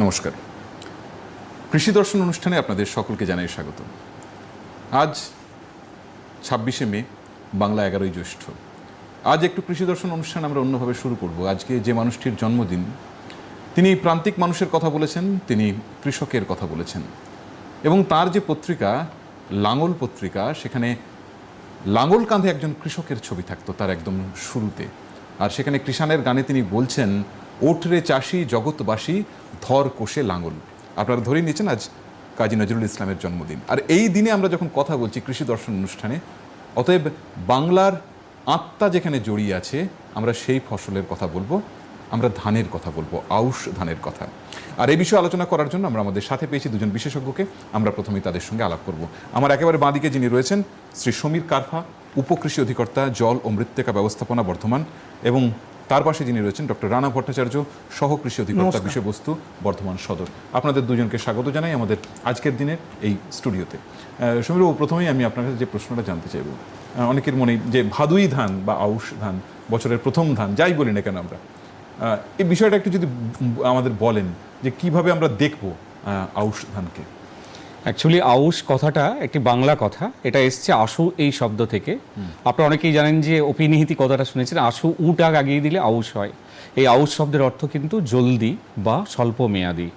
নমস্কার। কৃষি দর্শন অনুষ্ঠানে আপনাদের সকলকে জানাই স্বাগত আজ ছাব্বিশে মে, বাংলা এগারোই জ্যৈষ্ঠ। আজ একটু কৃষি দর্শন অনুষ্ঠান আমরা অন্যভাবে শুরু করব। আজকে যে মানুষটির জন্মদিন, তিনি প্রান্তিক মানুষের কথা বলেছেন, তিনি কৃষকের কথা বলেছেন। এবং তার যে পত্রিকা, লাঙল পত্রিকা, সেখানে লাঙল কাঁধে একজন কৃষকের ছবি থাকতো তার একদম শুরুতে। আর সেখানে কৃষাণের গানে তিনি বলছেন ওঠরে চাষি, জগৎবাসী, ধর কোষে লাঙল। আপনারা ধরেই নিয়েছেন আজ কাজী নজরুল ইসলামের জন্মদিন। আর এই দিনে আমরা যখন কথা বলছি কৃষি দর্শন অনুষ্ঠানে, অতএব বাংলার আত্মা যেখানে জড়িয়ে আছে, আমরা সেই ফসলের কথা বলব, আমরা ধানের কথা বলব, আউশ ধানের কথা। আর এই বিষয়ে আলোচনা করার জন্য আমরা আমাদের সাথে পেয়েছি দুজন বিশেষজ্ঞকে, আমরা প্রথমেই তাদের সঙ্গে আলাপ করব। আমার একেবারে বাঁদিকে যিনি রয়েছেন, শ্রী সমীর কারফা, উপকৃষি অধিকর্তা, জল ও মৃত্তিকা ব্যবস্থাপনা বর্ধমান এবং তার পাশে যিনি রয়েছেন ডক্টর রানা ভট্টাচার্য সহ কৃষি অধিকর্তা বিষয়বস্তু বর্ধমান সদর। আপনাদের দুজনকে স্বাগত জানাই আমাদের আজকের দিনের এই স্টুডিওতে। সমীরবাবু প্রথমেই আমি আপনার কাছে যে প্রশ্নটা জানতে চাইব অনেকের মনে যে ভাদুই ধান বা আউশ ধান বছরের প্রথম ধান যাই বলি না কেন আমরা এই বিষয়টা একটু যদি আমাদের বলেন যে কীভাবে আমরা দেখব আউশ ধানকে। অ্যাকচুয়ালি আউশ কথাটা একটি বাংলা কথা। এটা এসছে আশু এই শব্দ থেকে। আপনারা অনেকেই জানেন যে অপিনিহিতি কথাটা শুনেছেন, আশু উটা আগিয়ে দিলে আউশ হয়। এই আউশ শব্দের অর্থ কিন্তু জলদি বা স্বল্প মেয়াদি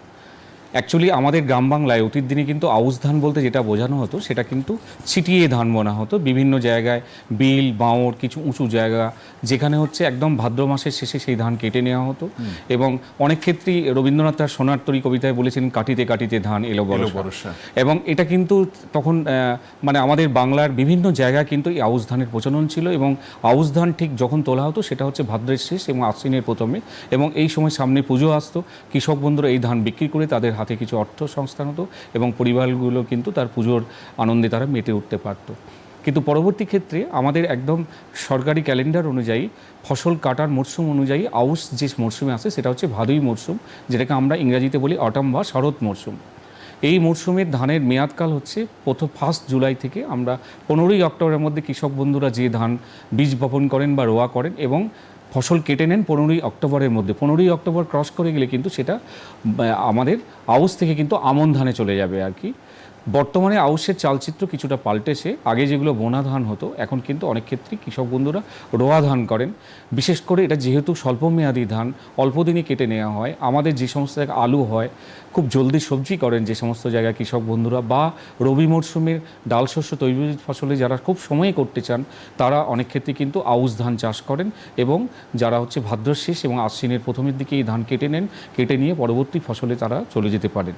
অ্যাকচুয়ালি আমাদের গ্রাম বাংলায় অতীত দিনে কিন্তু আউশ ধান বলতে যেটা বোঝানো হতো সেটা কিন্তু ছিটিয়ে ধান বোনা হতো। বিভিন্ন জায়গায় বিল বাঁওড় কিছু উঁচু জায়গা যেখানে হচ্ছে একদম ভাদ্র মাসের শেষে সেই ধান কেটে নেওয়া হতো। এবং অনেক ক্ষেত্রেই রবীন্দ্রনাথ তার সোনার তরী কবিতায় বলেছেন কাটিতে কাটিতে ধান এলো এলো বড় এবং এটা কিন্তু তখন মানে আমাদের বাংলার বিভিন্ন জায়গায় কিন্তু এই আউশ ধানের প্রচলন ছিল এবং আউশ ধান ঠিক যখন তোলা হতো সেটা হচ্ছে ভাদ্রের শেষ এবং আশ্বিনের প্রথমে। এবং এই সময় সামনে পুজো আসতো। কৃষক বন্ধুরা এই ধান বিক্রি করে তাদের হাতে কিছু অর্থ সংস্থান হতো এবং পরিবারগুলো কিন্তু তার পুজোর আনন্দে তারা মেতে উঠতে পারতো। কিন্তু পরবর্তী ক্ষেত্রে আমাদের একদম সরকারি ক্যালেন্ডার অনুযায়ী, ফসল কাটার মরশুম অনুযায়ী আউশ যে মরশুমে আসে সেটা হচ্ছে ভাদুই মরশুম যেটাকে আমরা ইংরাজিতে বলি অটম বা শরৎ মরশুম এই মরশুমের ধানের মেয়াদকাল হচ্ছে প্রথম, ফার্স্ট জুলাই থেকে আমরা পনেরোই অক্টোবরের মধ্যে কৃষক বন্ধুরা যে ধান বীজ বপন করেন বা রোয়া করেন এবং ফসল কেটে নেন পনেরোই অক্টোবরের মধ্যে। পনেরোই অক্টোবর ক্রস করে গেলে কিন্তু সেটা আমাদের আউশ থেকে কিন্তু আমন ধানে চলে যাবে আর কি। বর্তমানে আউশের চালচিত্র কিছুটা পাল্টেছে। আগে যেগুলো বোনা ধান হতো, এখন কিন্তু অনেক ক্ষেত্রেই কৃষক বন্ধুরা রোয়া ধান করেন। বিশেষ করে এটা যেহেতু স্বল্পমেয়াদী ধান, অল্প দিনে কেটে নেওয়া হয়, আমাদের যে সমস্ত জায়গায় আলু হয়, খুব জলদি সবজি করেন যে সমস্ত জায়গায় কৃষক বন্ধুরা, বা রবি মরশুমের ডাল শস্য তৈরি ফসলে যারা খুব সময়ে করতে চান, তারা অনেক ক্ষেত্রে কিন্তু আউশ ধান চাষ করেন এবং যারা হচ্ছে ভাদ্র শেষ এবং আশ্বিনের প্রথমের দিকে এই ধান কেটে নেন, কেটে নিয়ে পরবর্তী ফসলে তারা চলে যেতে পারেন।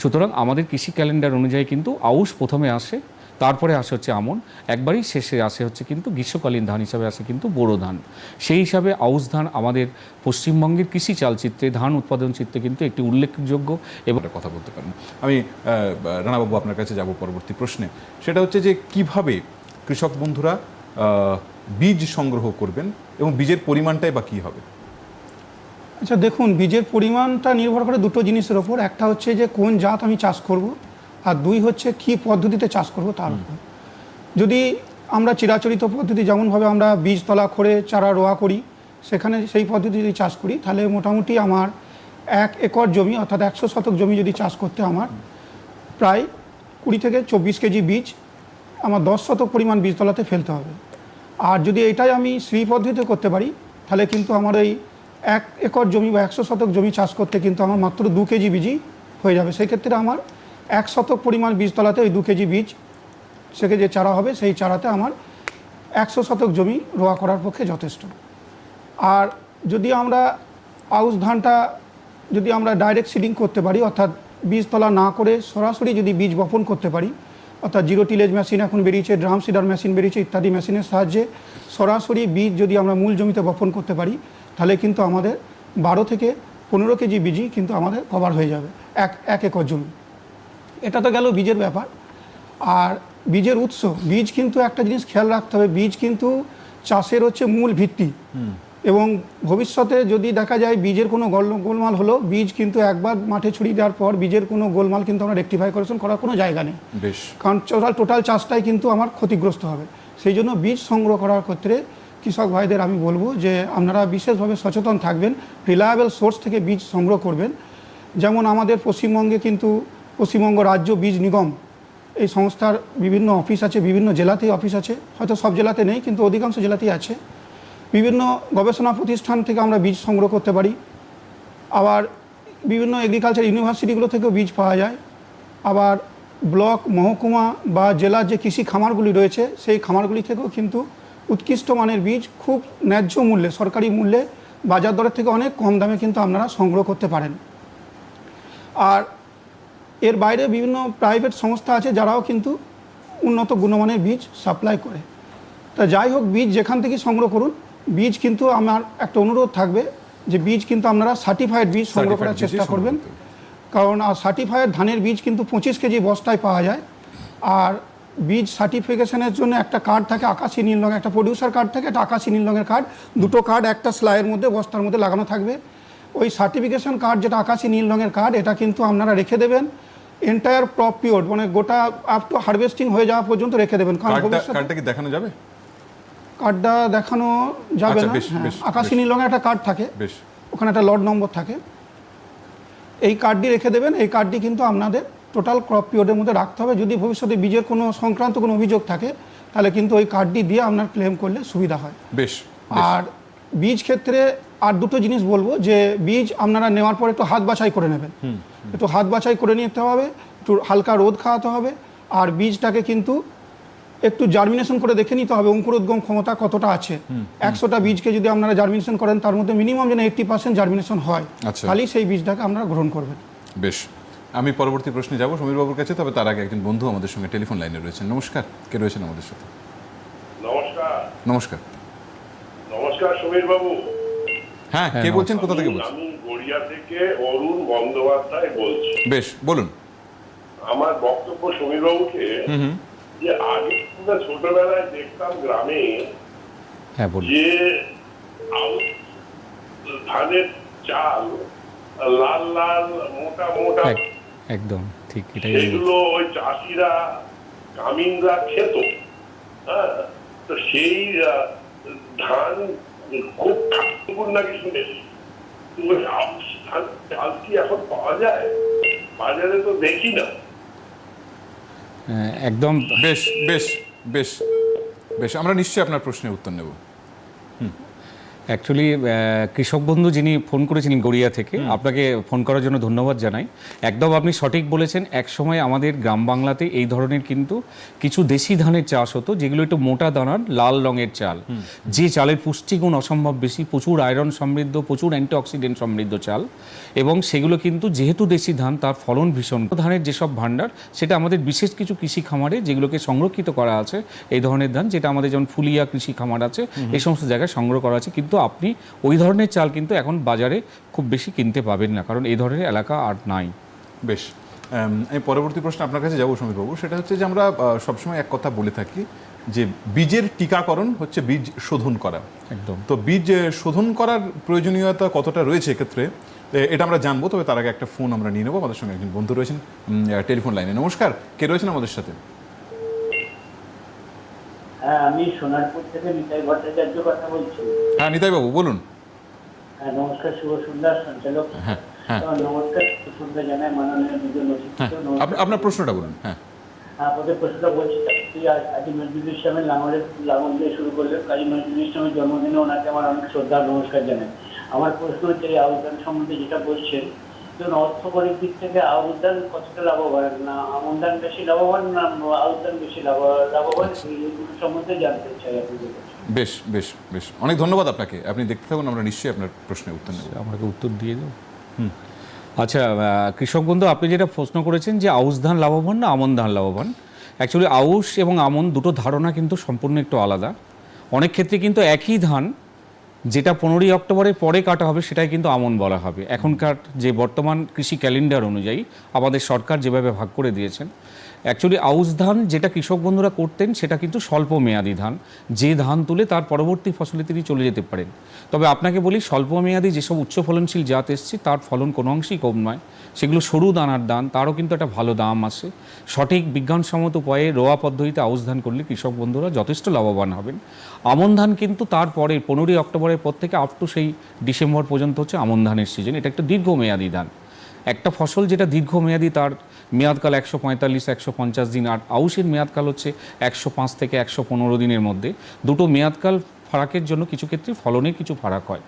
সুতরাং আমাদের কৃষি ক্যালেন্ডার অনুযায়ী কিন্তু আউশ প্রথমে আসে, তারপরে আসে হচ্ছে আমন, একবারই শেষে আসে হচ্ছে কিন্তু গ্রীষ্মকালীন ধান হিসাবে আসে কিন্তু বোরো ধান। সেই হিসাবে আউশ ধান আমাদের পশ্চিমবঙ্গের কৃষি চালচিত্রে, ধান উৎপাদন চিত্রে কিন্তু একটি উল্লেখযোগ্য এবং কথা বলতে পারেন। আমি রানাবাবু আপনার কাছে যাব পরবর্তী প্রশ্নে। সেটা হচ্ছে যে কীভাবে কৃষক বন্ধুরা বীজ সংগ্রহ করবেন এবং বীজের পরিমাণটাই বা কী হবে? আচ্ছা দেখুন বীজের পরিমাণটা নির্ভর করে দুটো জিনিসের ওপর। একটা হচ্ছে যে কোন জাত আমি চাষ করব আর দুই হচ্ছে কি পদ্ধতিতে চাষ করব তার উপর যদি আমরা চিরাচরিত পদ্ধতি যেমনভাবে আমরা বীজতলা করে চারা রোয়া করি সেখানে সেই পদ্ধতি যদি চাষ করি তাহলে মোটামুটি আমার এক একর জমি অর্থাৎ একশো শতক জমি যদি চাষ করতে আমার প্রায় কুড়ি থেকে চব্বিশ কেজি বীজ আমার দশ শতক পরিমাণ বীজতলাতে ফেলতে হবে। আর যদি এটাই আমি শ্রী পদ্ধতিতে করতে পারি তাহলে কিন্তু আমার এই এক একর জমি বা একশো শতক জমি চাষ করতে কিন্তু আমার মাত্র দু কেজি বীজই হয়ে যাবে। সেক্ষেত্রে আমার এক শতক পরিমাণ বীজতলাতে ওই দু কেজি বীজ সেকে যে চারা হবে, সেই চারাতে আমার একশো শতক জমি রোয়া করার পক্ষে যথেষ্ট। আর যদি আমরা আউশ ধানটা যদি আমরা ডাইরেক্ট সিডিং করতে পারি, অর্থাৎ বীজতলা না করে সরাসরি যদি বীজ বপন করতে পারি অর্থাৎ জিরো টিলেজ মেশিন এখন বেরিয়েছে ড্রাম সিডার মেশিন বেরিয়েছে ইত্যাদি মেশিনের সাহায্যে সরাসরি বীজ যদি আমরা মূল জমিতে বপন করতে পারি, তাহলে কিন্তু আমাদের বারো থেকে পনেরো কেজি বীজই কিন্তু আমাদের কভার হয়ে যাবে, এক এক একর জমি। এটা তো গেল বীজের ব্যাপার। আর বীজের উৎস, বীজ কিন্তু একটা জিনিস খেয়াল রাখতে হবে, বীজ কিন্তু চাষের হচ্ছে মূল ভিত্তি। এবং ভবিষ্যতে যদি দেখা যায় বীজের কোনো গোল গোলমাল হলো বীজ কিন্তু একবার মাঠে ছড়িয়ে দেওয়ার পর বীজের কোনো গোলমাল কিন্তু আমরা রেকটিফাই করেছেন করার কোনো জায়গা নেই। বেশ। কারণ টোটাল টোটাল চাষটাই কিন্তু আমার ক্ষতিগ্রস্ত হবে। সেই জন্য বীজ সংগ্রহ করার ক্ষেত্রে কৃষক ভাইদের আমি বলব যে আপনারা বিশেষভাবে সচেতন থাকবেন রিলায়েবল সোর্স থেকে বীজ সংগ্রহ করবেন। যেমন আমাদের পশ্চিমবঙ্গে কিন্তু পশ্চিমবঙ্গ রাজ্য বীজ নিগম এই সংস্থার বিভিন্ন অফিস আছে বিভিন্ন জেলাতেই অফিস আছে। হয়তো সব জেলাতে নেই কিন্তু অধিকাংশ জেলাতেই আছে। বিভিন্ন গবেষণা প্রতিষ্ঠান থেকে আমরা বীজ সংগ্রহ করতে পারি। আবার বিভিন্ন এগ্রিকালচার ইউনিভার্সিটিগুলো থেকেও বীজ পাওয়া যায়। আবার ব্লক, মহকুমা বা জেলার যে কৃষি খামারগুলি রয়েছে, সেই খামারগুলি থেকেও কিন্তু উৎকৃষ্ট মানের বীজ খুব ন্যায্য মূল্যে, সরকারি মূল্যে বাজার দরের থেকে অনেক কম দামে কিন্তু আপনারা সংগ্রহ করতে পারেন। আর এর বাইরে বিভিন্ন প্রাইভেট সংস্থা আছে যারাও কিন্তু উন্নত গুণমানের বীজ সাপ্লাই করে। তা যাই হোক, বীজ যেখান থেকে সংগ্রহ করুন বীজ কিন্তু আমার একটা অনুরোধ থাকবে যে বীজ কিন্তু আপনারা সার্টিফাইড বীজ সংগ্রহ করার চেষ্টা করবেন। কারণ সার্টিফাইড ধানের বীজ কিন্তু পঁচিশ কেজি বস্তায় পাওয়া যায়। আর বীজ সার্টিফিকেশনের জন্য একটা কার্ড থাকে আকাশি নীল রঙের একটা প্রডিউসার কার্ড থাকে একটা আকাশি নীল রঙের কার্ড দুটো কার্ড একটা স্লাইয়ের মধ্যে বস্তার মধ্যে লাগানো থাকবে। ওই সার্টিফিকেশন কার্ড যেটা আকাশি নীল রঙের কার্ড এটা কিন্তু আপনারা রেখে দেবেন। এন্টায়ার ক্রপ পিরিয়ড মানে গোটা আপ টু হারভেস্টিং হয়ে যাওয়া পর্যন্ত রেখে দেবেন। কারণ কার্ডটা কি দেখানো যাবে? কার্ডটা দেখানো যাবে আচ্ছা, না। আকাশি নীল রঙের একটা কার্ড থাকে। ওখানে একটা লট নম্বর থাকে। এই কার্ডটি রেখে দেবেন। এই কার্ডটি কিন্তু আপনাদের টোটাল ক্রপ পিরিয়ডের মধ্যে রাখতে হবে। যদি ভবিষ্যতে বীজের কোনো সংক্রান্ত কোনো অভিযোগ থাকে তাহলে কিন্তু ওই কার্ডটি দিয়ে আপনার ক্লেম করলে সুবিধা হয়। বেশ। আর বীজ ক্ষেত্রে আর দুটো জিনিস বলব যে বীজ আপনারা নেওয়ার পর একটু হাত বাছাই করে নেবেন। একটু হাত বাছাই করে নিতে হবে একটু হালকা রোদ খাওয়াতে হবে। আর বীজটাকে কিন্তু একটু জার্মিনেশন করে দেখে নিতে হবে অঙ্কুরোদ্গম ক্ষমতা কতটা আছে। একশোটা বীজকে যদি আপনারা জার্মিনেশন করেন তার মধ্যে মিনিমাম যেন এইট্টি পার্সেন্ট জার্মিনেশন হয়। আচ্ছা। তাহলেই সেই বীজটাকে আপনারা গ্রহণ করবেন। বেশ। আমি পরবর্তী প্রশ্নে যাব সমীরবাবুর কাছে তবে তার আগে একজন বন্ধু আমাদের সঙ্গে টেলিফোন লাইনে রয়েছেন। নমস্কার। কে রয়েছেন আমাদের সাথে? নমস্কার। নমস্কার। নমস্কার সমীর বাবু হ্যাঁ কে বলছেন কোথা থেকে বলছেন? আমি গড়িয়া থেকে অরুণ বন্দ্যোপাধ্যায় বলছি। বেশ বলুন। আমার বক্তব্য সমীর বাবুকে যে আগে ছোটবেলায় দেখতাম গ্রামে হ্যাঁ যে ধানের চাল লাল লাল মোটা মোটা এক- একদম ঠিক এটাই সেগুলো ওই চাষিরা কামিনরা খেত। হ্যাঁ তো সেই ধান খুব খাদ্যগুণ নাকি শুনেছি। ধান চাল কি এখন পাওয়া যায়? বাজারে তো দেখি না। একদম বেশ বেশ বেশ বেশ। আমরা নিশ্চয়ই আপনার প্রশ্নের উত্তর নেব। অ্যাকচুয়ালি কৃষক বন্ধু যিনি ফোন করেছিলেন গড়িয়া থেকে আপনাকে ফোন করার জন্য ধন্যবাদ জানাই। একদম আপনি সঠিক বলেছেন একসময় আমাদের গ্রাম বাংলাতে এই ধরনের কিন্তু কিছু দেশি ধানের চাষ হতো যেগুলো একটু মোটা দানার লাল রঙের চাল। যে চালের পুষ্টিগুণ অসম্ভব বেশি প্রচুর আয়রন সমৃদ্ধ প্রচুর অ্যান্টিঅক্সিডেন্ট সমৃদ্ধ চাল। এবং সেগুলো কিন্তু যেহেতু দেশি ধান তার ফলন ভীষণ। ধানের যেসব ভাণ্ডার সেটা আমাদের বিশেষ কিছু কৃষি খামারে যেগুলোকে সংরক্ষিত করা আছে এই ধরনের ধান যেটা আমাদের যেমন ফুলিয়া কৃষি খামার আছে এই সমস্ত জায়গায় সংগ্রহ করা আছে। কিন্তু আপনি ওই ধরনের চাল কিন্তু এখন বাজারে খুব বেশি কিনতে পাবেন না কারণ এই ধরনের এলাকা আর নাই। বেশ আমি পরবর্তী প্রশ্ন আপনার কাছে যাব সমীরবাবু সেটা হচ্ছে যে আমরা সবসময় এক কথা বলে থাকি যে বীজের টিকাকরণ হচ্ছে বীজ শোধন করা। একদম। তো বীজ শোধন করার প্রয়োজনীয়তা কতটা রয়েছে এক্ষেত্রে? এটা আমরা জানব তবে তার আগে একটা ফোন আমরা নিয়ে নেব। আমাদের সঙ্গে একজন বন্ধু রয়েছেন টেলিফোন লাইনে। নমস্কার কে রয়েছেন আমাদের সাথে? হ্যাঁ আমি সোনারপুর থেকে নিতাই ভট্টাচার্য কথা বলছি। হ্যাঁ নিতাইবাবু বলুন। হ্যাঁ নমস্কার শুভ সঞ্চালক। হ্যাঁ হ্যাঁ। নমস্কার শুভ জানাই মাননীয় দুজন হ্যাঁ আপনার প্রশ্নটা বলুন হ্যাঁ। প্রশ্নটা বলছি কাজী নজরুল ইসলামের লাঙলের লাঙল দিয়ে শুরু করলেন। কাজী নজরুল ইসলামের জন্মদিনে ওনাকে আমার অনেক শ্রদ্ধা নমস্কার জানাই। আমার প্রশ্ন হচ্ছে এই আউদান সম্বন্ধে যেটা বলছেন ধরুন অর্থকরীর দিক থেকে আউদান কতটা লাভবান? না আমদান বেশি লাভবান না আউদান বেশি লাভবান? এইগুলো সম্বন্ধে জানতে চাই আপনাদের বেশ বেশ বেশ। অনেক ধন্যবাদ আপনাকে। আপনি দেখতে থাকুন আমরা নিশ্চয়ই আপনার প্রশ্নের উত্তর নেব। আমাকে উত্তর দিয়ে দাও আচ্ছা কৃষক বন্ধু আপনি যেটা প্রশ্ন করেছেন যে আউশ ধান লাভবান না আমন ধান লাভবান? অ্যাকচুয়ালি আউশ এবং আমন দুটো ধারণা কিন্তু সম্পূর্ণ একটু আলাদা। অনেক ক্ষেত্রে কিন্তু একই ধান যেটা পনেরোই অক্টোবরের পরে কাটা হবে সেটাই কিন্তু আমন বলা হবে। এখনকার যে বর্তমান কৃষি ক্যালেন্ডার অনুযায়ী আমাদের সরকার যেভাবে ভাগ করে দিয়েছেন অ্যাকচুয়ালি আউশ ধান যেটা কৃষক বন্ধুরা করতেন, সেটা কিন্তু স্বল্প মেয়াদি ধান। যে ধান তুলে তার পরবর্তী ফসলে তিনি চলে যেতে পারেন তবে আপনাকে বলি, স্বল্প মেয়াদি যেসব উচ্চ ফলনশীল জাত এসছে, তার ফলন কোনো অংশেই কম নয়। সেগুলো সরু দানার দান, তারও কিন্তু একটা ভালো দাম আছে। সঠিক বিজ্ঞানসম্মত উপায়ে রোয়া পদ্ধতিতে আউশ ধান করলে কৃষক বন্ধুরা যথেষ্ট লাভবান হবেন। আমন ধান কিন্তু তারপরে পনেরোই অক্টোবরের পর থেকে আপ টু সেই ডিসেম্বর পর্যন্ত হচ্ছে আমন ধানের সিজন এটা একটা দীর্ঘমেয়াদী ধান। একটা ফসল যেটা দীর্ঘমেয়াদী তার মেয়াদকাল একশো পঁয়তাল্লিশ, একশো পঞ্চাশ দিন, আর আউশের মেয়াদকাল হচ্ছে একশো পাঁচ থেকে একশো পনেরো দিনের মধ্যে। দুটো মেয়াদকাল ফারাকের জন্য কিছু ক্ষেত্রে ফলনের কিছু ফারাক হয়।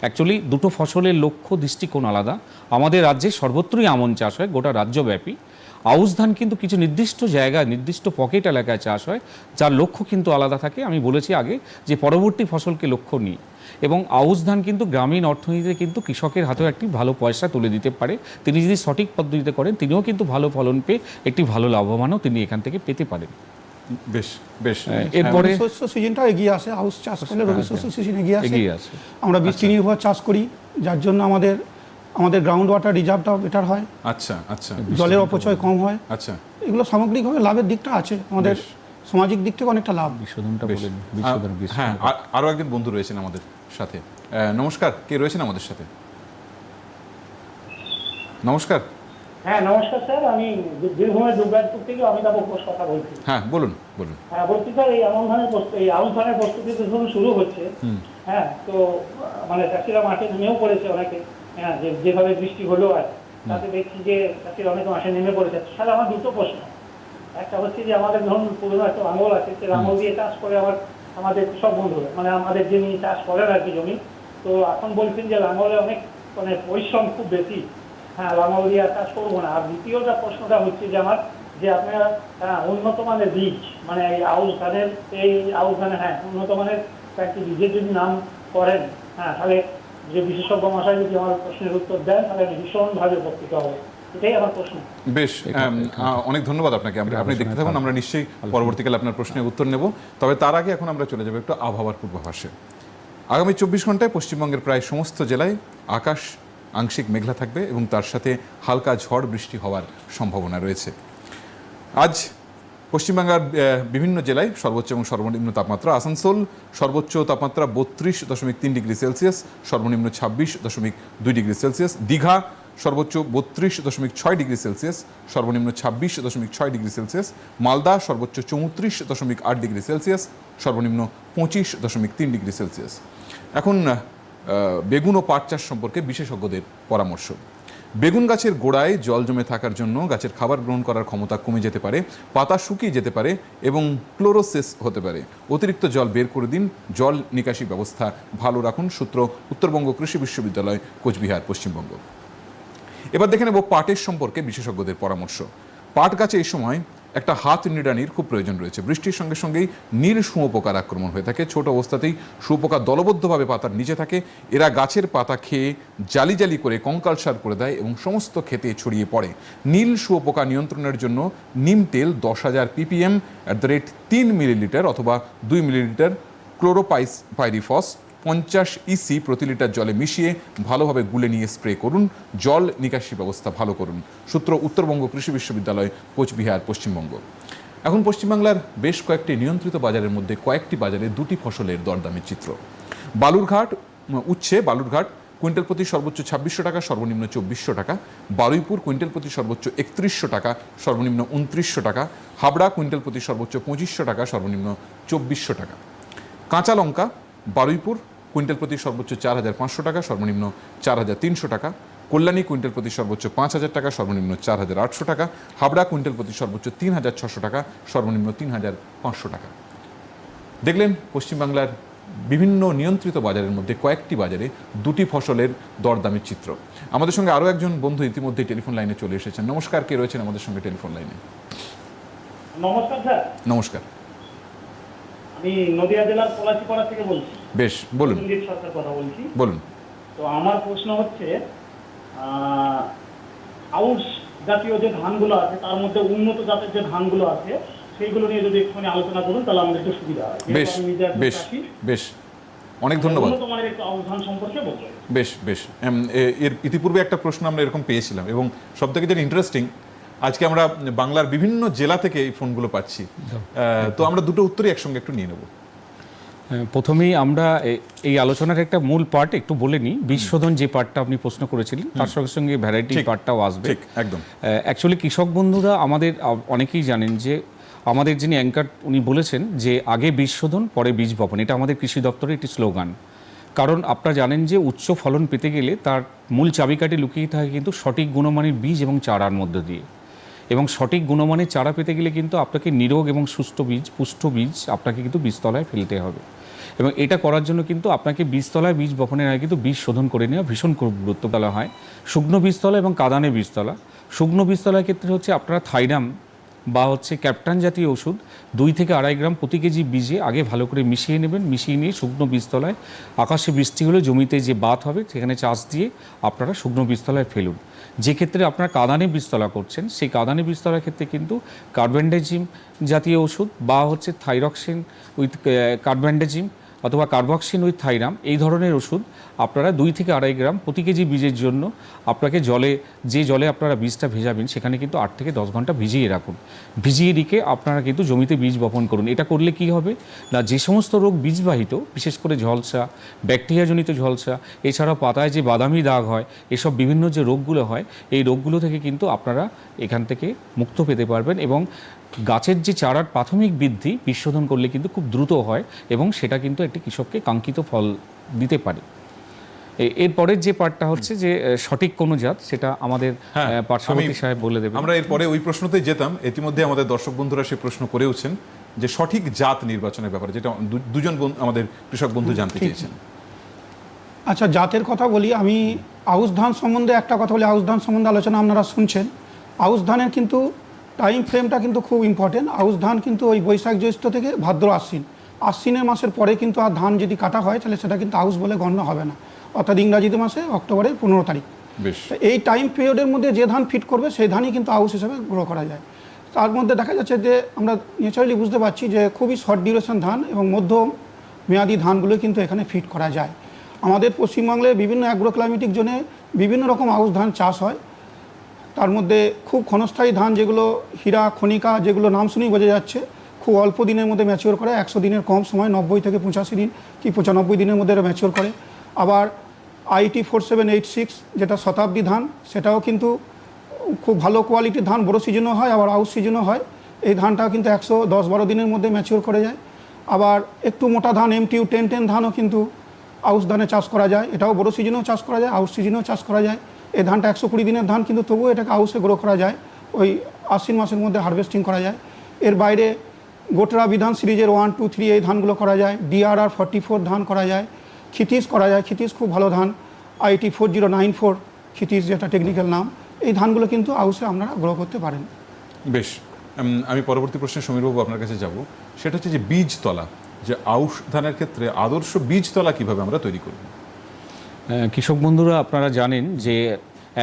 অ্যাকচুয়ালি দুটো ফসলের লক্ষ্য, দৃষ্টিকোণ আলাদা। আমাদের রাজ্যে সর্বত্রই আমন চাষ হয়, গোটা রাজ্যব্যাপী। আউশ ধান কিন্তু কিছু নির্দিষ্ট জায়গায় নির্দিষ্ট পকেট এলাকায় চাষ হয় যার লক্ষ্য কিন্তু আলাদা থাকে। আমি বলেছি আগে যে পরবর্তী ফসলকে লক্ষ্য নিই। এবং আউশ ধান কিন্তু গ্রামীণ অর্থনীতিতে কিন্তু কৃষকের হাতেও একটি ভালো পয়সা তুলে দিতে পারে। তিনি যদি সঠিক পদ্ধতিতে করেন তিনিও কিন্তু ভালো ফলন পেয়ে একটি ভালো লাভবানও তিনি এখান থেকে পেতে পারেন। বেশ বেশ। হ্যাঁ, এরপরে শস্য সিজনটাও এগিয়ে আসে চাষ করলে রবি শস্য সিজন এগিয়ে আসে। এগিয়ে আসে। আমরা বৃষ্টি নির্ভর চাষ করি যার জন্য আমাদের আমাদের গ্রাউন্ড ওয়াটার রিজার্ভটাও বেটার হয়। আচ্ছা আচ্ছা। জলের অপচয় কম হয়। আচ্ছা। এগুলো সামগ্রিকভাবে লাভের দিকটা আছে। আমাদের সামাজিক দিক থেকে অনেকটা লাভ। বিশোধনটা বেশ। বলেন। হ্যাঁ আর- আরও একজন বন্ধু রয়েছেন আমাদের সাথে। নমস্কার। কে রয়েছেন আমাদের সাথে? নমস্কার। হ্যাঁ নমস্কার স্যার। আমি বীরভূমের দুর্গাপুর থেকে অমিতাভ ঘোষ কথা বলছি। হ্যাঁ বলুন বলুন। হ্যাঁ বলছি স্যার এই আমন ধানের এই আউশ ধানের প্রস্তুতি তো শুরু হচ্ছে। হ্যাঁ তো মানে চাষিরা মাঠে নেমেও পড়েছে অনেকে। হ্যাঁ যে যেভাবে বৃষ্টি হলো আর তাতে দেখছি যে চাষিরা অনেকে মাঠে নেমে পড়েছে। তাহলে আমার দুটো প্রশ্ন। একটা হচ্ছে যে আমাদের ধরুন পুরোনো একটা লাঙ্গল আছে সে লাঙ্গল দিয়ে চাষ করে আবার আমাদের সব বন্ধুরা মানে আমাদের যিনি চাষ করেন আর কি জমি। তো এখন বলছেন যে লাঙ্গলে অনেক মানে পরিশ্রম খুব বেশি। হ্যাঁ লাঙ্গল দিয়ে আর চাষ করব না। আর দ্বিতীয়টা প্রশ্নটা হচ্ছে যে আমার যে আপনারা হ্যাঁ, উন্নত মানের বীজ মানে এই আউশ ধানের এই আউশ ধানের হ্যাঁ উন্নত মানের কয়েকটি বীজের যদি নাম করেন হ্যাঁ তাহলে যে বিশেষজ্ঞ মশাই যদি আমার প্রশ্নের উত্তর দেন তাহলে আমি ভীষণভাবে উপকৃত হব। বেশ অনেক ধন্যবাদ আপনাকে। আমরা- আপনি দেখতে থাকুন আমরা নিশ্চয়ই পরবর্তীকালে আপনার প্রশ্নের উত্তর নেব। তবে তার আগে এখন আমরা চলে যাব একটু আবহাওয়ার পূর্বাভাসে। আগামী চব্বিশ ঘন্টায় পশ্চিমবঙ্গের প্রায় সমস্ত জেলায় আকাশ আংশিক মেঘলা থাকবে এবং তার সাথে হালকা ঝড় বৃষ্টি হওয়ার সম্ভাবনা রয়েছে। আজ পশ্চিমবাংলার বিভিন্ন জেলায় সর্বোচ্চ এবং সর্বনিম্ন তাপমাত্রা। আসানসোল, সর্বোচ্চ তাপমাত্রা বত্রিশ দশমিক তিন ডিগ্রি সেলসিয়াস, সর্বনিম্ন ছাব্বিশ দশমিক দুই ডিগ্রি সেলসিয়াস। দীঘা, সর্বোচ্চ বত্রিশ দশমিক ছয় ডিগ্রি সেলসিয়াস, সর্বনিম্ন ছাব্বিশ দশমিক ছয় ডিগ্রি সেলসিয়াস। মালদা, সর্বোচ্চ চৌত্রিশ দশমিক আট ডিগ্রি সেলসিয়াস, সর্বনিম্ন পঁচিশ দশমিক তিন ডিগ্রি সেলসিয়াস। এখন বেগুন ও পাট চাষ সম্পর্কে বিশেষজ্ঞদের পরামর্শ। বেগুন গাছের গোড়ায় জল জমে থাকার জন্য গাছের খাবার গ্রহণ করার ক্ষমতা কমে যেতে পারে, পাতা শুকিয়ে যেতে পারে এবং ক্লোরোসিস হতে পারে। অতিরিক্ত জল বের করে দিন, জল নিকাশি ব্যবস্থা ভালো রাখুন, সূত্র উত্তরবঙ্গ কৃষি বিশ্ববিদ্যালয়, কোচবিহার, পশ্চিমবঙ্গ। এবার দেখে নেব পাটের সম্পর্কে বিশেষজ্ঞদের পরামর্শ। পাট গাছে এই সময় একটা হাত নিড়ানির খুব প্রয়োজন রয়েছে। বৃষ্টির সঙ্গে সঙ্গেই নীল শুঁয়োপোকার আক্রমণ হয়ে থাকে। ছোট অবস্থাতেই শুঁয়োপোকা দলবদ্ধভাবে পাতার নিচে থাকে। এরা গাছের পাতা খেয়ে জালি জালি করে কঙ্কালসার করে দেয় এবং সমস্ত খেতে ছড়িয়ে পড়ে। নীল শুঁয়োপোকা নিয়ন্ত্রণের জন্য নিম তেল দশ হাজার পিপিএম অ্যাট দ্য রেট তিন মিলিলিটার অথবা দুই মিলিলিটার ক্লোরোপাইস পাইরিফস পঞ্চাশ ইসি প্রতি লিটার জলে মিশিয়ে ভালোভাবে গুলে নিয়ে স্প্রে করুন। জল নিকাশি ব্যবস্থা ভালো করুন। সূত্র উত্তরবঙ্গ কৃষি বিশ্ববিদ্যালয়, কোচবিহার, পশ্চিমবঙ্গ। এখন পশ্চিমবাংলার বেশ কয়েকটি নিয়ন্ত্রিত বাজারের মধ্যে কয়েকটি বাজারে দুটি ফসলের দরদামের চিত্র। বালুরঘাট উচ্ছে, বালুরঘাট, কুইন্টাল প্রতি সর্বোচ্চ ছাব্বিশশো টাকা, সর্বনিম্ন চব্বিশশো টাকা। বারুইপুর, কুইন্টাল প্রতি সর্বোচ্চ একত্রিশশো টাকা, সর্বনিম্ন উনত্রিশশো টাকা। হাবড়া, কুইন্টাল প্রতি সর্বোচ্চ পঁচিশশো টাকা, সর্বনিম্ন চব্বিশশো টাকা। কাঁচা লঙ্কা বারুইপুর কুইন্টাল প্রতি সর্বোচ্চ চার হাজার পাঁচশো টাকা সর্বনিম্ন চার হাজার তিনশো টাকা। কল্যাণী কুইন্টাল প্রতি সর্বোচ্চ পাঁচ হাজার টাকা সর্বনিম্ন চার হাজার আটশো টাকা। হাবড়া কুইন্টাল প্রতি সর্বোচ্চ তিন হাজার ছশো টাকা সর্বনিম্ন তিন হাজার পাঁচশো টাকা। দেখলেন পশ্চিমবাংলার বিভিন্ন নিয়ন্ত্রিত বাজারের মধ্যে কয়েকটি বাজারে দুটি ফসলের দরদামের চিত্র। আমাদের সঙ্গে আরও একজন বন্ধু ইতিমধ্যেই টেলিফোন লাইনে চলে এসেছেন। নমস্কার কে রয়েছেন আমাদের সঙ্গে টেলিফোন লাইনে? নমস্কার স্যার। নমস্কার। আমি নদিয়া জেলার পলাশিপাড়া থেকে বলছি। বেশ বলুন। সরকার কথা বলছি। বলুন। তো আমার প্রশ্ন হচ্ছে আউশ জাতীয় যে ধানগুলো আছে তার মধ্যে উন্নত জাতের যে ধানগুলো আছে সেইগুলো নিয়ে যদি একটুখানি আলোচনা করুন তাহলে আমাদের একটু সুবিধা হয়। বেশ বেশ বেশ। অনেক ধন্যবাদ। উন্নত আউশ ধান সম্পর্কে বলতে বেশ বেশ। এর ইতিপূর্বে একটা প্রশ্ন আমরা এরকম পেয়েছিলাম এবং সব থেকে যেটা ইন্টারেস্টিং আজকে আমরা বাংলার বিভিন্ন জেলা থেকে এই ফোনগুলো পাচ্ছি। তো আমরা দুটো উত্তরই একসঙ্গে একটু নিয়ে নেব। প্রথমেই আমরা এই আলোচনার একটা মূল পার্ট একটু বলে নিই। বিশ্বধন যে পার্টটা আপনি প্রশ্ন করেছিলেন তার সঙ্গে সঙ্গে ভ্যারাইটি পার্টটাও আসবে। একদম। অ্যাকচুয়ালি কৃষক বন্ধুরা আমাদের অনেকেই জানেন যে আমাদের যিনি অ্যাঙ্কার উনি বলেছেন যে আগে বীজ শোধন পরে বীজ বপন। এটা আমাদের কৃষি দপ্তরের একটি স্লোগান কারণ আপনারা জানেন যে উচ্চ ফলন পেতে গেলে তার মূল চাবিকাঠি লুকিয়ে থাকে কিন্তু সঠিক গুণমানের বীজ এবং চারার মধ্য দিয়ে। এবং সঠিক গুণমানের চারা পেতে গেলে কিন্তু আপনাকে নিরোগ এবং সুস্থ বীজ পুষ্ট বীজ আপনাকে কিন্তু বীজতলায় ফেলতে হবে। এবং এটা করার জন্য কিন্তু আপনাকে বীজতলায় বীজ বপনের আগে কিন্তু বীজ শোধন করে নেওয়া ভীষণ গুরুত্ব বলা হয়। শুকনো বীজতলা এবং কাদানে বীজতলা। শুকনো বীজতলার ক্ষেত্রে হচ্ছে আপনারা থাইরাম বা হচ্ছে ক্যাপ্টান জাতীয় ওষুধ দুই থেকে আড়াই গ্রাম প্রতি কেজি বীজে আগে ভালো করে মিশিয়ে নেবেন। মিশিয়ে নিয়ে শুকনো বীজতলায় আকাশে বৃষ্টি হলে জমিতে যে বাত হবে সেখানে চাষ দিয়ে আপনারা শুকনো বীজতলায় ফেলুন। যে ক্ষেত্রে আপনারা কাদানে বীজতলা করছেন, সেই কাদানে বীজতলার ক্ষেত্রে কিন্তু কার্বেন্ডেজিম জাতীয় ওষুধ বা হচ্ছে থাইরক্সিন উইথ কার্বেন্ডেজিম অথবা কার্বক্সিন উইথ থাইরাম, এই ধরনের ওষুধ আপনারা দুই থেকে আড়াই গ্রাম প্রতি কেজি বীজের জন্য আপনাকে জলে, যে জলে আপনারা বীজটা ভেজাবেন সেখানে কিন্তু আট থেকে দশ ঘণ্টা ভিজিয়ে রাখুন। ভিজিয়ে রেখে আপনারা কিন্তু জমিতে বীজ বপন করুন। এটা করলে কি হবে? না, যে সমস্ত রোগ বীজবাহিত, বিশেষ করে ঝলসা, ব্যাকটেরিয়াজনিত ঝলসা, এছাড়াও পাতায় যে বাদামি দাগ হয়, এসব বিভিন্ন যে রোগগুলো হয়, এই রোগগুলো থেকে কিন্তু আপনারা এখান থেকে মুক্ত পেতে পারবেন এবং গাছের যে চারার প্রাথমিক বৃদ্ধি বিশোধন করলে কিন্তু খুব দ্রুত হয় এবং সেটা কিন্তু একটি কৃষককে কাঙ্ক্ষিত ফল দিতে পারে। এরপরের যে পার্টটা হচ্ছে যে সঠিক কোনো জাত সেটা আমাদের হ্যাঁ, পার্শ্ববর্তী সাহেব বলে দেবেন। আমরা এরপরে ওই প্রশ্নতেই যেতাম ইতিমধ্যে আমাদের দর্শক বন্ধুরা সে প্রশ্ন করেওছেন যে সঠিক জাত নির্বাচনের ব্যাপারে যেটা দু- দুজন আমাদের কৃষক বন্ধু জানতে চেয়েছেন। আচ্ছা জাতের কথা বলি আমি আউশ ধান সম্বন্ধে একটা কথা বলি আউশ ধান সম্বন্ধে আলোচনা আপনারা শুনছেন। আউশ ধানের কিন্তু টাইম ফ্রেমটা কিন্তু খুব ইম্পর্টেন্ট আউশ ধান কিন্তু ওই বৈশাখ জ্যৈষ্ঠ থেকে ভাদ্র আশ্বিন। আশ্বিনের মাসের পরে কিন্তু আর ধান যদি কাটা হয় তাহলে সেটা কিন্তু আউশ বলে গণ্য হবে না। অর্থাৎ ইংরাজিতে মাসে অক্টোবরের পনেরো তারিখ। এই টাইম পিরিয়ডের মধ্যে যে ধান ফিট করবে সেই ধানই কিন্তু আউশ হিসেবে গ্রো করা যায়। তার মধ্যে দেখা যাচ্ছে যে আমরা ন্যাচারালি বুঝতে পারছি যে খুবই শর্ট ডিউরেশন ধান এবং মধ্য মেয়াদি ধানগুলো কিন্তু এখানে ফিট করা যায়। আমাদের পশ্চিমবাংলায় বিভিন্ন অ্যাগ্রো ক্লাইমেটিক জোনে বিভিন্ন রকম আউশ ধান চাষ হয়। তার মধ্যে খুব ক্ষণস্থায়ী ধান যেগুলো, হীরা, খনিকা যেগুলো নাম শুনেই বোঝা যাচ্ছে, খুব অল্প দিনের মধ্যে ম্যাচিওর করে, একশো দিনের কম সময়, নব্বই থেকে পঁচাশি দিন কি পঁচানব্বই দিনের মধ্যে এটা ম্যাচিওর করে। আবার IT four seven eight six যেটা শতাব্দী ধান, সেটাও কিন্তু খুব ভালো কোয়ালিটির ধান, বড়ো সিজনও হয়, আবার আউট সিজনও হয়। এই ধানটাও কিন্তু একশো দশ বারো দিনের মধ্যে ম্যাচিওর করে যায়। আবার একটু মোটা ধান এমটিউ টেন টেন ধানও কিন্তু আউশ ধানে চাষ করা যায়, এটাও বড়ো সিজনেও চাষ করা যায় আউশ সিজনেও চাষ করা যায়। এই ধানটা একশো কুড়ি দিনের ধান, কিন্তু তবুও এটাকে আউশে গ্রো করা যায়। ওই আশ্বিন মাসের মধ্যে হারভেস্টিং করা যায়। এর বাইরে গোটরা বিধান সিরিজের ওয়ান টু থ্রি এই ধানগুলো করা যায়। ডিআরআর ফর্টি ফোর ধান করা যায়। খিতিস করা যায়। খিতিস খুব ভালো ধান। IT four zero nine four Khitish যেটা টেকনিক্যাল নাম। এই ধানগুলো কিন্তু আউসে আপনারা গ্রো করতে পারেন। বেশ আমি পরবর্তী প্রশ্নে সমীরবাবু আপনার কাছে যাব। সেটা হচ্ছে যে বীজতলা, যে আউশ ধানের ক্ষেত্রে আদর্শ বীজতলা কীভাবে আমরা তৈরি করব? কৃষক বন্ধুরা আপনারা জানেন যে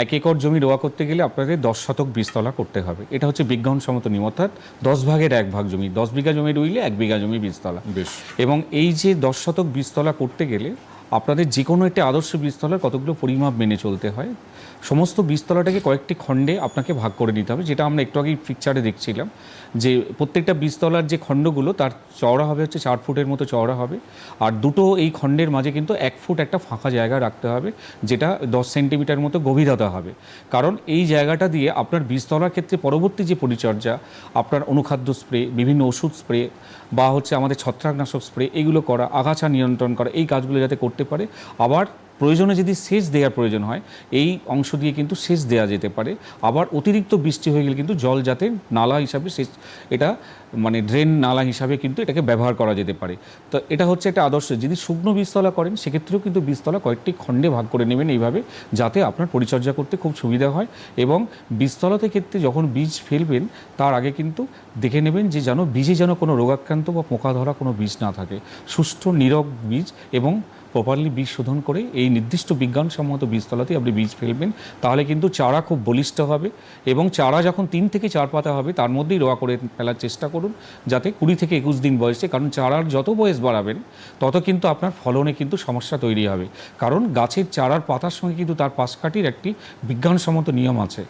এক একর জমি রোয়া করতে গেলে আপনাদের দশ শতক বীজতলা করতে হবে। এটা হচ্ছে বিজ্ঞানসম্মত নিয়ম অর্থাৎ দশ ভাগের এক ভাগ জমি দশ বিঘা জমি রইলে এক বিঘা জমি বীজতলা। বেশ। এবং এই যে দশ শতক বীজতলা করতে গেলে আপনাদের যে কোনো একটি আদর্শ বীজতলার কতগুলো পরিমাপ মেনে চলতে হয় সমস্ত বীজতলাটাকে কয়েকটি খণ্ডে আপনাকে ভাগ করে নিতে হবে, যেটা আমরা একটু আগেই পিকচারে দেখছিলাম, যে প্রত্যেকটা বীজতলার যে খণ্ডগুলো, তার চওড়া হবে হচ্ছে চার ফুটের মতো চওড়া হবে, আর দুটো এই খণ্ডের মাঝে কিন্তু এক ফুট একটা ফাঁকা জায়গা রাখতে হবে, যেটা দশ সেন্টিমিটার মতো গভীরতা হবে। কারণ এই জায়গাটা দিয়ে আপনার বীজতলার ক্ষেত্রে পরবর্তী যে পরিচর্যা, আপনার অনুখাদ্য স্প্রে, বিভিন্ন ওষুধ স্প্রে, বা হচ্ছে আমাদের ছত্রাকনাশক স্প্রে, এগুলো করা, আগাছা নিয়ন্ত্রণ করা, এই কাজগুলো যাতে করতে পারে। আবার প্রয়োজনে যদি সেচ দেওয়ার প্রয়োজন হয়, এই অংশ দিয়ে কিন্তু সেচ দেওয়া যেতে পারে। আবার অতিরিক্ত বৃষ্টি হয়ে গেলে কিন্তু জল যাতে নালা হিসাবে সেচ, এটা মানে ড্রেন নালা হিসাবে কিন্তু এটাকে ব্যবহার করা যেতে পারে। তো এটা হচ্ছে একটা আদর্শ। যদি শুকনো বীজতলা করেন, সেক্ষেত্রেও কিন্তু বীজতলা কয়েকটি খণ্ডে ভাগ করে নেবেন এইভাবে, যাতে আপনার পরিচর্যা করতে খুব সুবিধা হয় এবং বীজতলাতে ক্ষেত্রে যখন বীজ ফেলবেন, তার আগে কিন্তু দেখে নেবেন যে যেন বীজে যেন কোনো রোগাক্রান্ত বা পোকা ধরা কোনো বীজ না থাকে। সুষ্ঠু নীরব বীজ এবং প্রপারলি বীজ শোধন করে এই নির্দিষ্ট বিজ্ঞানসম্মত বীজতলাতে আপনি বীজ ফেলবেন, তাহলে কিন্তু চারা খুব বলিষ্ঠ হবে এবং চারা যখন তিন থেকে চার পাতা হবে, তার মধ্যেই রোয়া করে ফেলার চেষ্টা করুন যাতে কুড়ি থেকে একুশ দিন বয়সে কারণ চারার যত বয়স বাড়াবেন, তত কিন্তু আপনার ফলনে কিন্তু সমস্যা তৈরি হবে। কারণ গাছের চারার পাতার সঙ্গে কিন্তু তার পাশকাঠির একটি বিজ্ঞানসম্মত নিয়ম আছে।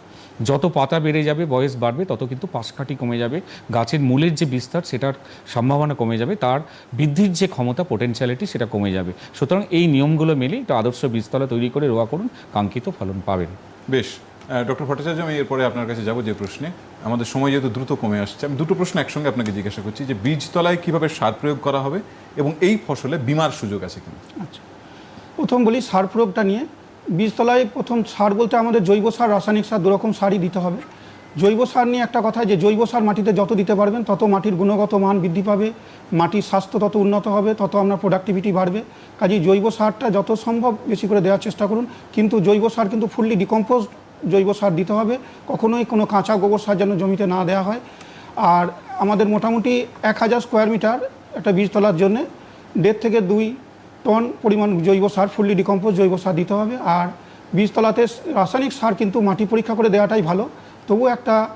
যত পাতা বেড়ে যাবে বয়স বাড়বে তত কিন্তু পাশকাঠি কমে যাবে। গাছের মূলের যে বিস্তার সেটার সম্ভাবনা কমে যাবে তার বৃদ্ধির যে ক্ষমতা পোটেনশিয়ালিটি সেটা কমে যাবে। সুতরাং এই নিয়মগুলো মেলে একটা আদর্শ বীজতলা তৈরি করে রোয়া করুন কাঙ্ক্ষিত ফলন পাবেন। বেশ ডক্টর ভট্টাচার্য আমি এরপরে আপনার কাছে যাব যে প্রশ্নে। আমাদের সময় যেহেতু দ্রুত কমে আসছে আমি দুটো প্রশ্ন একসঙ্গে আপনাকে জিজ্ঞাসা করছি যে বীজতলায় কীভাবে সার প্রয়োগ করা হবে এবং এই ফসলে বিমার সুযোগ আছে কিনা? আচ্ছা। প্রথম বলি সার প্রয়োগটা নিয়ে বীজতলায় প্রথম সার বলতে আমাদের জৈব সার, রাসায়নিক সার দুরকম সারই দিতে হবে। জৈব সার নিয়ে একটা কথা যে, জৈব সার মাটিতে যত দিতে পারবেন, তত মাটির গুণগত মান বৃদ্ধি পাবে, মাটির স্বাস্থ্য তত উন্নত হবে, তত আপনার প্রোডাক্টিভিটি বাড়বে। কাজেই জৈব সারটা যত সম্ভব বেশি করে দেওয়ার চেষ্টা করুন, কিন্তু জৈব সার কিন্তু ফুললি ডিকম্পোজ জৈব সার দিতে হবে, কখনোই কোনো কাঁচা গোবর সার যেন জমিতে না দেওয়া হয়। আর আমাদের মোটামুটি এক হাজার স্কোয়ার মিটার একটা বীজতলার জন্যে, দেড় থেকে দুই টন পরিমাণ জৈব সার, ফুললি ডিকম্পোজ জৈব সার দিতে হবে। আর বীজতলাতে রাসায়নিক সার কিন্তু মাটি পরীক্ষা করে দেওয়াটাই ভালো। তবু একটা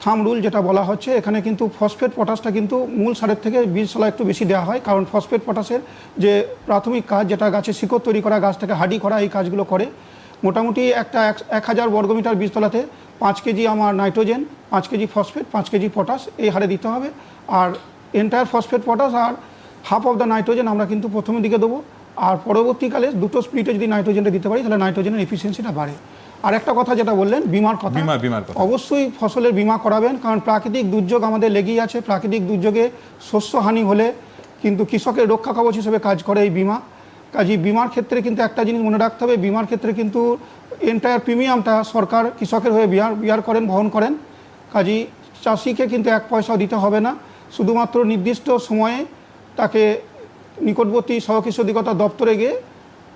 থাম রুল যেটা বলা হচ্ছে, এখানে কিন্তু ফসফেট পটাশটা কিন্তু মূল সারের থেকে বীজতলা একটু বেশি দেওয়া হয়। কারণ ফসফেট পটাশের যে প্রাথমিক কাজ, যেটা গাছের শিকড় তৈরি করা, গাছ থেকে হাডি করা এই কাজগুলো করে। মোটামুটি একটা এক- এক হাজার বর্গমিটার বীজতলাতে পাঁচ কেজি আমার নাইট্রোজেন, পাঁচ কেজি ফসফেট, পাঁচ কেজি পটাশ এই হারে দিতে হবে। আর এন্টায়ার ফসফেট পটাশ আর হাফ অফ দ্য নাইট্রোজেন আমরা কিন্তু প্রথমের দিকে দেবো আর পরবর্তীকালে দুটো স্প্লিটে যদি নাইট্রোজেনটা দিতে পারি তাহলে নাইট্রোজেনের এফিসিয়েন্সিটা বাড়ে। আর একটা কথা যেটা বললেন বিমার কথা। বিমা বিমার কথা। অবশ্যই ফসলের বীমা করাবেন কারণ প্রাকৃতিক দুর্যোগ আমাদের লেগেই আছে। প্রাকৃতিক দুর্যোগে শস্য হানি হলে কিন্তু কৃষকের রক্ষা কবচ হিসেবে কাজ করে এই বিমা। কাজী বিমার ক্ষেত্রে কিন্তু একটা জিনিস মনে রাখতে হবে বিমার ক্ষেত্রে কিন্তু এন্টায়ার প্রিমিয়ামটা সরকার কৃষকের হয়ে বিয়ার বিয়ার করেন বহন করেন। কাজী চাষিকে কিন্তু এক পয়সাও দিতে হবে না। শুধুমাত্র নির্দিষ্ট সময়ে তাকে নিকটবর্তী সহকৃষি অধিকর্তা দপ্তরে গিয়ে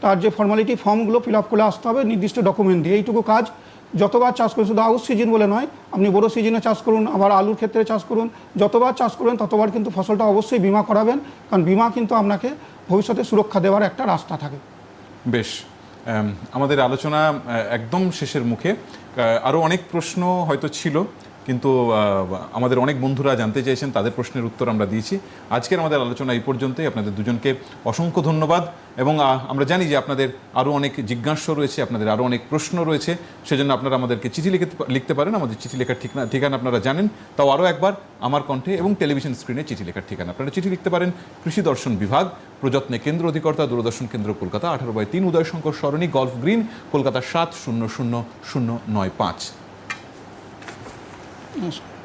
তার যে ফর্মালিটি ফর্মগুলো ফিল আপ করে আসতে হবে, নির্দিষ্ট ডকুমেন্ট দিয়ে। এইটুকু কাজ, যতবার চাষ করুন শুধু আউশ সিজন বলে নয়, আপনি বড়ো সিজনে চাষ করুন, আবার আলুর ক্ষেত্রে চাষ করুন, যতবার চাষ করবেন, ততবার কিন্তু ফসলটা অবশ্যই বিমা করাবেন, কারণ বিমা কিন্তু আপনাকে ভবিষ্যতে সুরক্ষা দেওয়ার একটা রাস্তা থাকে। বেশ আমাদের আলোচনা একদম শেষের মুখে। আরও অনেক প্রশ্ন হয়তো ছিল কিন্তু আমাদের অনেক বন্ধুরা জানতে চাইছেন তাদের প্রশ্নের উত্তর আমরা দিয়েছি। আজকের আমাদের আলোচনা এই পর্যন্তই। আপনাদের দুজনকে অসংখ্য ধন্যবাদ। এবং আমরা জানি যে আপনাদের আরও অনেক জিজ্ঞাসা রয়েছে, আপনাদের আরও অনেক প্রশ্ন রয়েছে। সেজন্য আপনারা আমাদেরকে চিঠি লিখে, লিখতে পারেন। আমাদের চিঠি লেখার ঠিকানা ঠিকানা আপনারা জানেন। তাও আরও একবার, আমার কণ্ঠে এবং টেলিভিশন স্ক্রিনে চিঠি লেখার ঠিকানা। আপনারা চিঠি লিখতে পারেন কৃষি দর্শন বিভাগ, প্রযত্নে কেন্দ্র অধিকর্তা, দূরদর্শন কেন্দ্র, কলকাতা, আঠারো বাই তিন, উদয়শঙ্কর সরণি, গল্ফ গ্রিন, কলকাতা সাত শূন্য শূন্য শূন্য নয় পাঁচ। নমস্কার